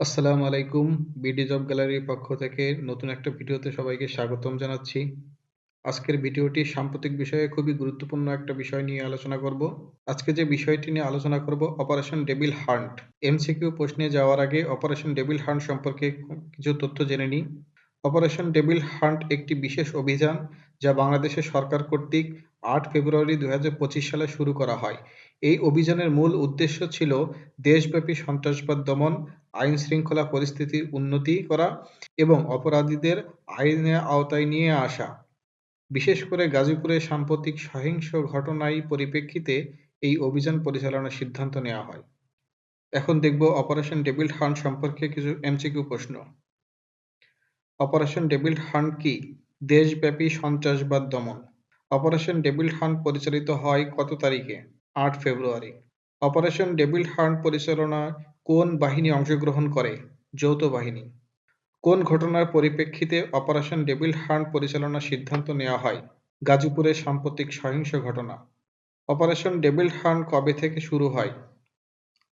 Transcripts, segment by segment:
আসসালামু আলাইকুম, BD job গ্যালারির পক্ষ থেকে নতুন একটা ভিডিওতে সবাইকে স্বাগতম জানাচ্ছি। আজকের ভিডিওটি সাম্প্রতিক বিষয়ে খুবই গুরুত্বপূর্ণ একটা বিষয় নিয়ে আলোচনা করব। আজকে যে বিষয়টি নিয়ে আলোচনা করব অপারেশন ডেবিল হান্ট এমসিকিউ প্রশ্নে যাওয়ার আগে অপারেশন ডেবিল হান্ট সম্পর্কে কিছু তথ্য জেনে নিই। অপারেশন ডেবিল হান্ট একটি বিশেষ অভিযান যা বাংলাদেশের সরকার কর্তৃক আট ফেব্রুয়ারি দু হাজার পঁচিশ সালে শুরু করা হয়। এই অভিযানের মূল উদ্দেশ্য ছিল দেশব্যাপী সন্ত্রাসবাদ দমন আইন শৃঙ্খলা পরিস্থিতির উন্নতি করা এবং অপরাধীদের আইনের আওতায় নিয়ে আসা। বিশেষ করে গাজীপুরে সাম্প্রতিক সহিংস ঘটনায় পরিপ্রেক্ষিতে এই অভিযান পরিচালনার সিদ্ধান্ত নেওয়া হয়। এখন দেখব অপারেশন ডেবিল হান্ট সম্পর্কে কিছু এমসিকিউ প্রশ্ন। অপারেশন ডেবিল হান্ট কি? দেশব্যাপী সন্ত্রাসবাদ দমন। অপারেশন ডেবিল হান্ট পরিচালিত হয় কত তারিখে? আট ফেব্রুয়ারি। অপারেশন ডেবিল হান্ট পরিচালনায় কোন বাহিনী অংশগ্রহণ করে? যৌথ বাহিনী। কোন ঘটনার পরিপ্রেক্ষিতে অপারেশন ডেবিল হান্ট পরিচালনার সিদ্ধান্ত নেওয়া হয়? গাজীপুরে সাম্প্রতিক সহিংস ঘটনা। অপারেশন ডেবিল হান্ট কবে থেকে শুরু হয়?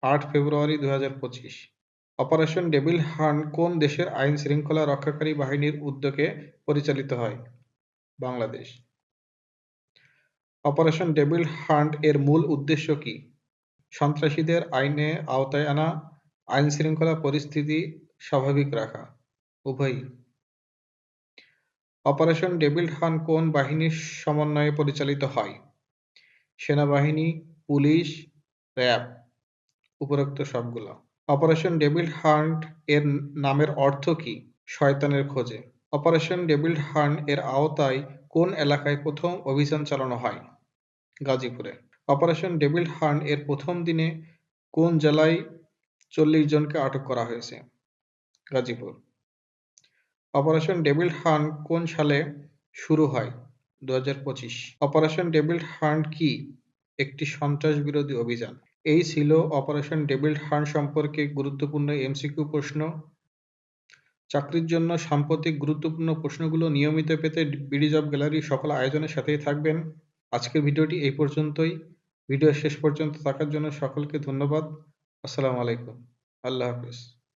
আট ফেব্রুয়ারি দু হাজার পঁচিশ। অপারেশন ডেবিল হান্ট কোন দেশের আইন শৃঙ্খলা রক্ষাকারী বাহিনীর উদ্যোগে পরিচালিত হয়? বাংলাদেশ। অপারেশন ডেবিল হান্ট এর মূল উদ্দেশ্য কি? সন্ত্রাসীদের আইনে আওতায় আনা, আইন শৃঙ্খলা পরিস্থিতি স্বাভাবিক রাখা। উভয়ই। অপারেশন ডেবিল হান্ট কোন বাহিনীর সমন্বয়ে পরিচালিত হয়? সেনাবাহিনী, পুলিশ, র্যাব। উপরোক্ত সবগুলো। অপারেশন ডেবিল হান্ট এর নামের অর্থ কি? শয়তানের খোঁজে। অপারেশন ডেবিল হান্ট এর আওতায় কোন এলাকায় প্রথম অভিযান চালানো হয়? গাজীপুরে। অপারেশন ডেবিল হান্ট এর প্রথম দিনে কোন জেলায় চল্লিশ জনকে আটক করা হয়েছে? গাজীপুর। অপারেশন ডেবিল হান্ট কোন সালে শুরু হয়? দু হাজার পঁচিশ। অপারেশন ডেবিল হান্ট কি? একটি সন্ত্রাস বিরোধী অভিযান। এই ছিল অপারেশন ডেবিল হান্ট সম্পর্কে গুরুত্বপূর্ণ এমসিকিউ প্রশ্ন। চাকরির জন্য সাম্প্রতিক গুরুত্বপূর্ণ প্রশ্নগুলো নিয়মিত পেতে বিডি জব গ্যালারির সকল আয়োজনের সাথেই থাকবেন। আজকের ভিডিওটি এই পর্যন্তই। ভিডিও শেষ পর্যন্ত থাকার জন্য সকলকে ধন্যবাদ। আসসালামু আলাইকুম। আল্লাহ হাফিজ।